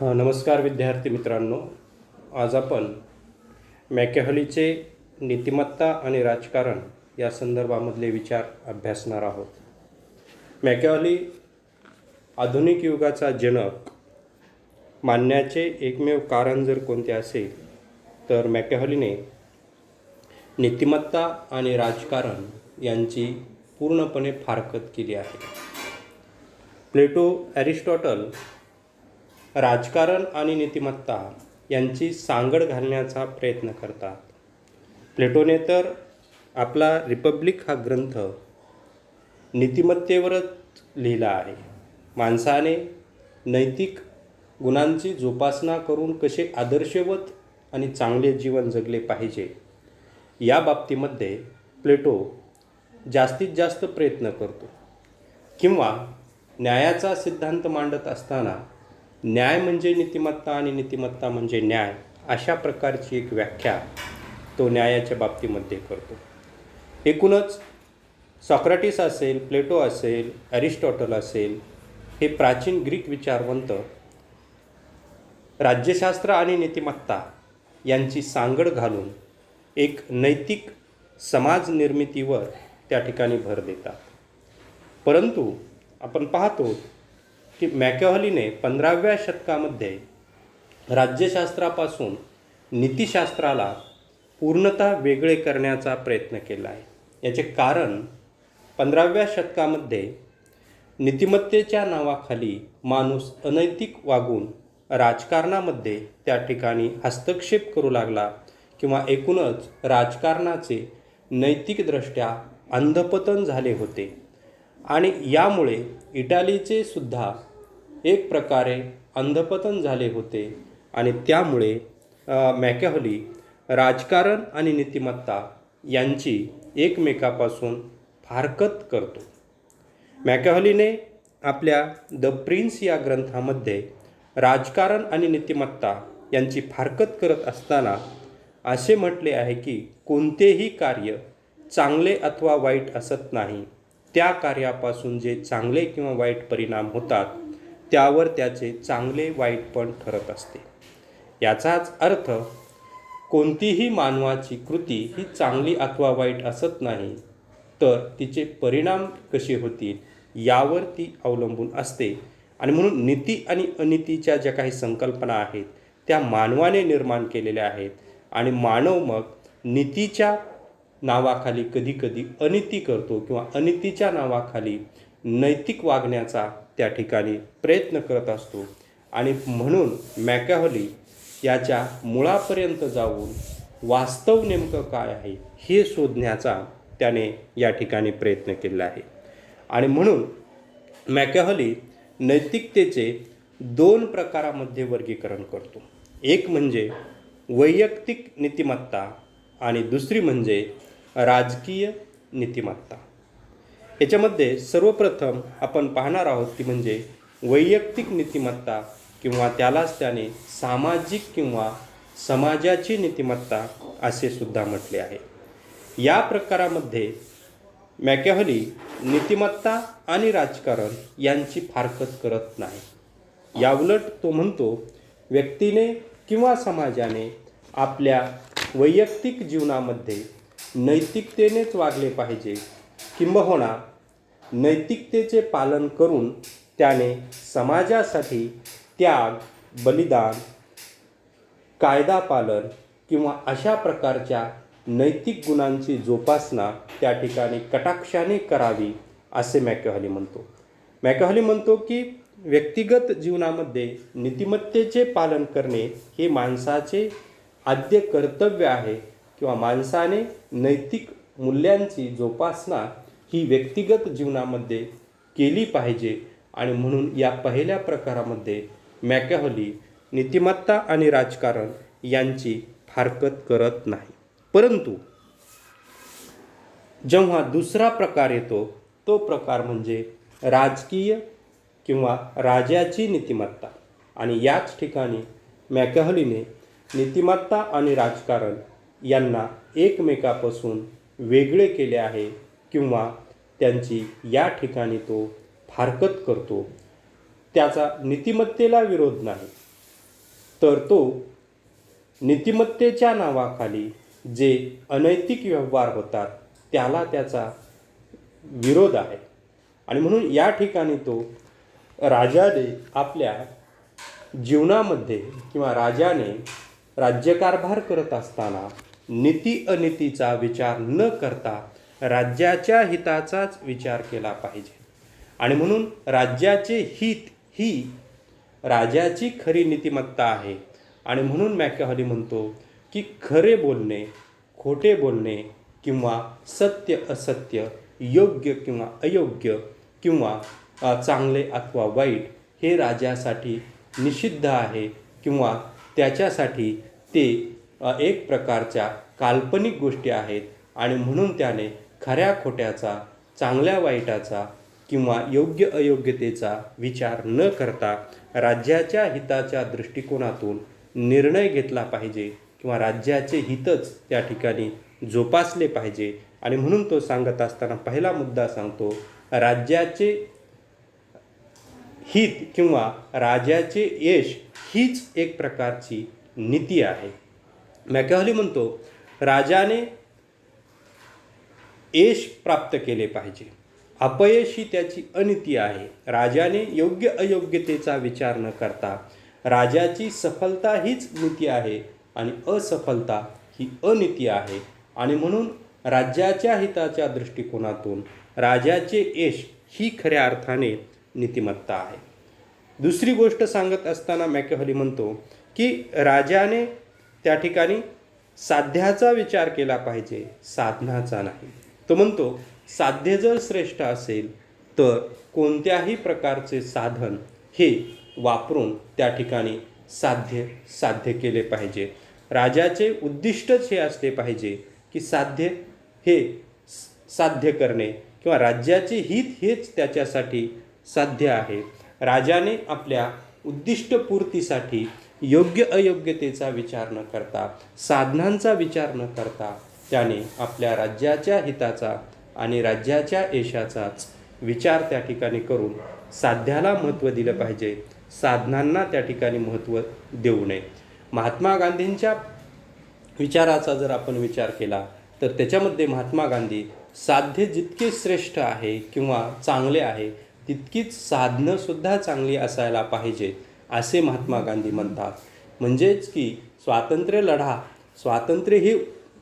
नमस्कार विद्यार्थी मित्रांनो. आज आपण मॅकेहलीचे नीतिमत्ता आणि राजकारण या संदर्भामधले विचार अभ्यासणार आहोत. मॅकेहली आधुनिक युगाचा जनक मानण्याचे एकमेव कारण जर कोणते असेल तर मॅकेहलीने नीतिमत्ता आणि राजकारण यांची पूर्णपणे फारकत केली आहे. प्लेटो ॲरिस्टॉटल राजकारण आणि नीतिमत्ता यांची सांगड घालण्याचा प्रयत्न करतात. प्लेटोने तर आपला रिपब्लिक हा ग्रंथ नीतिमत्तेवरच लिहिला आहे. माणसाने नैतिक गुणांची जोपासना करून कसे आदर्शवत आणि चांगले जीवन जगले पाहिजे या बाबतीमध्ये प्लेटो जास्तीत जास्त प्रयत्न करतो. किंवा न्यायाचा सिद्धांत मांडत असताना न्याय म्हणजे नीतिमत्ता आणि नीतिमत्ता म्हणजे न्याय अशा प्रकारची एक व्याख्या तो न्यायाच्या बाबतीमध्ये करतो. एकूणच सॉक्राटिस असेल प्लेटो असेल ॲरिस्टॉटल असेल हे प्राचीन ग्रीक विचारवंत राज्यशास्त्र आणि नीतिमत्ता यांची सांगड घालून एक नैतिक समाज निर्मितीवर त्या ठिकाणी भर देतात. परंतु आपण पाहतो की मॅकॅहॉलीने पंधराव्या शतकामध्ये राज्यशास्त्रापासून नीतिशास्त्राला पूर्णतः वेगळे करण्याचा प्रयत्न केला आहे. याचे कारण पंधराव्या शतकामध्ये नीतिमत्तेच्या नावाखाली माणूस अनैतिक वागून राजकारणामध्ये त्या ठिकाणी हस्तक्षेप करू लागला किंवा एकूणच राजकारणाचे नैतिकदृष्ट्या अंधपतन झाले होते. आणि यामुळे इटालीचे सुद्धा एक प्रकारे अंधपतन झाले होते आणि त्यामुळे मॅकॅहली राजकारण आणि नीतिमत्ता यांची एकमेकापासून फारकत करतो. मॅकॅहलीने आपल्या द प्रिन्स या ग्रंथामध्ये राजकारण आणि नीतिमत्ता यांची फारकत करत असताना असे म्हटले आहे की कोणतेही कार्य चांगले अथवा वाईट असत नाही. त्या कार्यापासून जे चांगले किंवा वाईट परिणाम होतात त्यावर त्याचे चांगले वाईट पण ठरत असते. याचाच अर्थ कोणतीही मानवाची कृती ही चांगली अथवा वाईट असत नाही तर तिचे परिणाम कसे होतील यावर ती अवलंबून असते. आणि म्हणून नीती आणि अनितीच्या ज्या काही संकल्पना आहेत त्या मानवाने निर्माण केलेल्या आहेत. आणि मानव मग नीतीच्या नावाखाली कधीकधी अनिती करतो किंवा अनितीच्या नावाखाली नैतिक वागण्याचा त्या ठिकाणी प्रयत्न करत असतो. आणि म्हणून मॅकॅहली याच्या मुळापर्यंत जाऊन वास्तव नेमकं काय आहे हे शोधण्याचा त्याने या ठिकाणी प्रयत्न केला आहे. आणि म्हणून मॅकॅहली नैतिकतेचे दोन प्रकारामध्ये वर्गीकरण करतो. एक म्हणजे वैयक्तिक नीतिमत्ता आणि दुसरी म्हणजे राजकीय नीतिमत्ता. याच्यामध्ये सर्वप्रथम आपण पाहणार आहोत ती म्हणजे वैयक्तिक नीतिमत्ता किंवा त्यालाच त्याने सामाजिक किंवा समाजाची नीतिमत्ता असे सुद्धा म्हटले आहे. या प्रकारामध्ये मॅकॅहली नीतिमत्ता आणि राजकारण यांची फारकत करत नाही. याउलट तो म्हणतो व्यक्तीने किंवा समाजाने आपल्या वैयक्तिक जीवनामध्ये नैतिकतेनेच वागले पाहिजे किंबहुना नैतिकतेचे पालन करून त्याने समाजासाठी त्याग बलिदान कायदा पालन किंवा अशा प्रकारच्या नैतिक गुणांची जोपासना त्या ठिकाणी कटाक्षाने करावी असे मॅकहली म्हणतो. मॅकहली म्हणतो की व्यक्तिगत जीवनामध्ये नीतिमत्तेचे पालन करणे हे माणसाचे आद्य कर्तव्य आहे किंवा माणसाने नैतिक मूल्यांची जोपासना ही व्यक्तिगत जीवनामध्ये केली पाहिजे आणि म्हणून या पहिल्या प्रकारामध्ये मॅकॅहली नीतिमत्ता आणि राजकारण यांची फारकत करत नाही. परंतु जेव्हा दुसरा प्रकार येतो तो प्रकार म्हणजे राजकीय किंवा राजाची नीतिमत्ता. आणि याच ठिकाणी मॅकॅहलीने नीतिमत्ता आणि राजकारण यांना एकमेकापासून वेगळे केले आहे. किंवा त्यांची या ठिकाणी तो फारकत करतो त्याचा नीतिमत्तेला विरोध नाही. तर तो नीतिमत्तेच्या नावाखाली जे अनैतिक व्यवहार होतात त्याला त्याचा विरोध आहे. आणि म्हणून या ठिकाणी तो राजाने आपल्या जीवनामध्ये किंवा राजाने राज्यकारभार करत असताना नीती अनितीचा विचार न करता राज्याच्या हिताचाच विचार केला पाहिजे. आणि म्हणून राज्याचे हित ही राजाची खरी नीतिमत्ता आहे. आणि म्हणून मॅकॅहॉली म्हणतो की खरे बोलणे खोटे बोलणे किंवा सत्य असत्य योग्य किंवा अयोग्य किंवा चांगले अथवा वाईट हे राजासाठी निषिद्ध आहे किंवा त्याच्यासाठी ते एक प्रकारच्या काल्पनिक गोष्टी आहेत. आणि म्हणून त्याने खऱ्या खोट्याचा चांगल्या वाईटाचा किंवा योग्य अयोग्यतेचा विचार न करता राज्याच्या हिताच्या दृष्टिकोनातून निर्णय घेतला पाहिजे किंवा राज्याचे हितच त्या ठिकाणी जोपासले पाहिजे. आणि म्हणून तो सांगत असताना पहिला मुद्दा सांगतो राज्याचे हित किंवा राजाचे यश हीच एक प्रकारची नीती आहे. मॅकॅहली म्हणतो राजाने यश प्राप्त केले पाहिजे. अपयश ही त्याची अनिती आहे. राजाने योग्य अयोग्यतेचा विचार न करता राजाची सफलता हीच नीती आहे आणि असफलता ही अनिती आहे. आणि म्हणून राज्याच्या हिताच्या दृष्टिकोनातून राजाचे यश ही खऱ्या अर्थाने नीतिमत्ता आहे. दुसरी गोष्ट सांगत असताना मॅकेहॉली म्हणतो की राजाने त्या ठिकाणी साध्याचा विचार केला पाहिजे साधनाचा नाही. तो म्हणतो साध्य जर श्रेष्ठ असेल तर कोणत्याही प्रकारचे साधन हे वापरून त्या ठिकाणी साध्य साध्य केले पाहिजे. राजाचे उद्दिष्टच हे असले पाहिजे की साध्य हे साध्य करणे किंवा राज्याचे हित हेच त्याच्यासाठी साध्य आहे. राजाने आपल्या उद्दिष्टपूर्तीसाठी योग्य अयोग्यतेचा विचार न करता साधनांचा विचार न करता त्याने आपल्या राज्याच्या हिताचा आणि राज्याच्या यशाचाच विचार त्या ठिकाणी करून साध्याला महत्त्व दिलं पाहिजे. साधनांना त्या ठिकाणी महत्त्व देऊ नये. महात्मा गांधींच्या विचाराचा जर आपण विचार केला तर त्याच्यामध्ये महात्मा गांधी साध्य जितके श्रेष्ठ आहे किंवा चांगले आहे तितकीच साधनंसुद्धा चांगली असायला पाहिजे असे महात्मा गांधी म्हणतात. म्हणजेच की स्वातंत्र्य लढा स्वातंत्र्य ही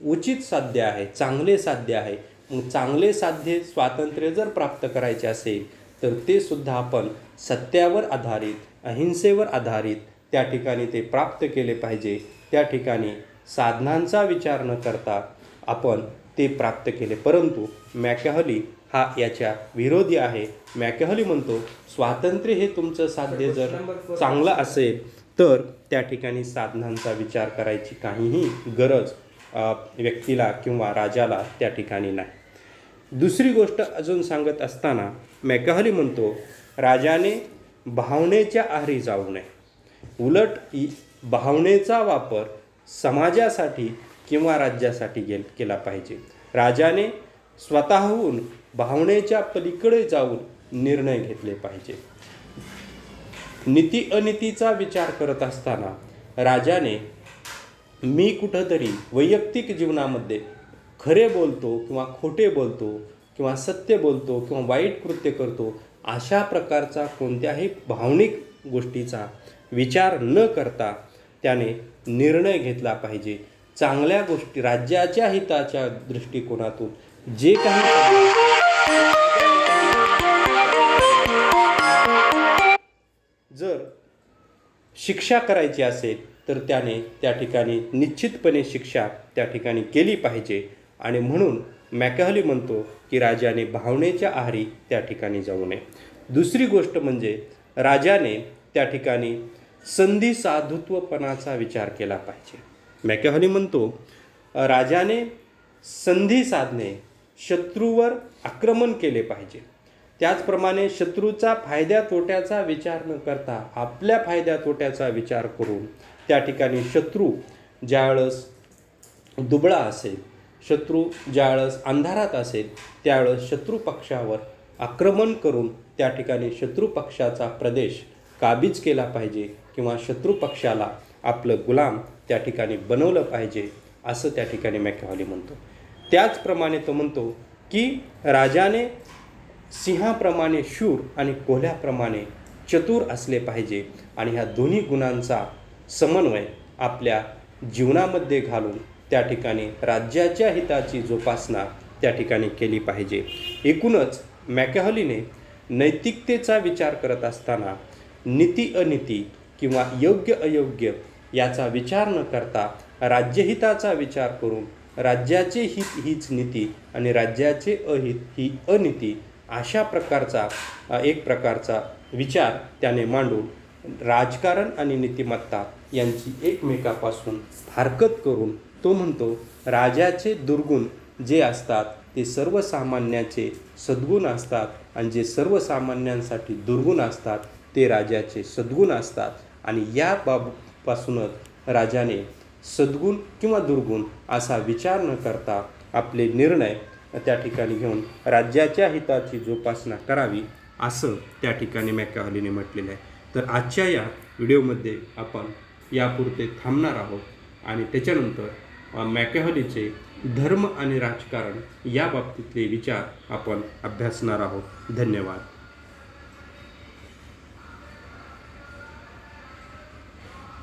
उचित साध्य आहे चांगले साध्य आहे. मग चांगले साध्य स्वातंत्र्य जर प्राप्त करायचे असेल तर ते सुद्धा आपण सत्यावर आधारित अहिंसेवर आधारित त्या ठिकाणी ते प्राप्त केले पाहिजे. त्या ठिकाणी साधनांचा विचार न करता आपण ते प्राप्त केले. परंतु मॅकॅहली हा याच्या विरोधी आहे. मॅकॅहली म्हणतो स्वातंत्र्य हे तुमचं साध्य जर चांगलं असेल तर त्या ठिकाणी साधनांचा विचार करायची काहीही गरज व्यक्तीला किंवा राजाला त्या ठिकाणी नाही. दुसरी गोष्ट अजून सांगत असताना मेकाहली म्हणतो राजाने भावनेच्या आहारी जाऊ नये. उलट भावनेचा वापर समाजासाठी किंवा राज्यासाठी गेल केला पाहिजे. राजाने स्वतःहून भावनेच्या पलीकडे जाऊन निर्णय घेतले पाहिजे. नीती अनितीचा विचार करत असताना राजाने मी कुठंतरी वैयक्तिक जीवनामध्ये खरे बोलतो किंवा खोटे बोलतो किंवा सत्य बोलतो किंवा वाईट कृत्य करतो अशा प्रकारचा कोणत्याही भावनिक गोष्टीचा विचार न करता त्याने निर्णय घेतला पाहिजे. चांगल्या गोष्टी राज्याच्या हिताच्या दृष्टिकोनातून जे काही जर शिक्षा करायची असेल तर त्याने त्या ठिकाणी निश्चितपणे शिक्षा त्या ठिकाणी केली पाहिजे. आणि म्हणून मॅकहली म्हणतो की राजाने भावनेच्या आहारी त्या ठिकाणी जाऊ नये. दुसरी गोष्ट म्हणजे राजाने त्या ठिकाणी संधी साधुत्वपणाचा विचार केला पाहिजे. मॅकहली म्हणतो राजाने संधी साधणे शत्रूवर आक्रमण केले पाहिजे. त्याचप्रमाणे शत्रूचा फायद्या तोट्याचा विचार न करता आपल्या फायद्या तोट्याचा विचार करून त्या ठिकाणी शत्रू ज्यावेळेस दुबळा असेल शत्रू ज्यावेळेस अंधारात असेल त्यावेळेस शत्रू पक्षावर आक्रमण करून त्या ठिकाणी शत्रू पक्षाचा प्रदेश काबीज केला पाहिजे किंवा शत्रू पक्षाला आपलं गुलाम त्या ठिकाणी बनवलं पाहिजे असं त्या ठिकाणी मॅकॅहॉली म्हणतो. त्याचप्रमाणे तो म्हणतो की राजाने सिंहाप्रमाणे शूर आणि कोल्ह्याप्रमाणे चतुर असले पाहिजे आणि ह्या दोन्ही गुणांचा समन्वय आपल्या जीवनामध्ये घालून त्या ठिकाणी राज्याच्या हिताची जोपासना त्या ठिकाणी केली पाहिजे. एकूणच मॅकॅहॉलीने नैतिकतेचा विचार करत असताना नीती अनिती किंवा योग्य अयोग्य याचा विचार न करता राज्यहिताचा विचार करून राज्याचे हित हीच नीती आणि राज्याचे अहित ही अनिती अशा प्रकारचा एक प्रकारचा विचार त्याने मांडून राजकारण आणि नीतिमत्ता यांची एकमेकापासून हरकत करून तो म्हणतो राजाचे दुर्गुण जे असतात ते सर्वसामान्याचे सद्गुण असतात आणि जे सर्वसामान्यांसाठी दुर्गुण असतात ते राजाचे सद्गुण असतात आणि या बाबपासूनच राजाने सद्गुण किंवा दुर्गुण असा विचार न करता आपले निर्णय त्या ठिकाणी घेऊन राज्याच्या हिताची जोपासना करावी असं त्या ठिकाणी मॅकॅहॉलीने म्हटलेलं आहे. तर आजच्या या व्हिडिओमध्ये आपण यापुरते थांबणार आहोत आणि त्याच्यानंतर मॅकॅहॉलीचे धर्म आणि राजकारण या बाबतीतले विचार आपण अभ्यासणार आहोत. धन्यवाद.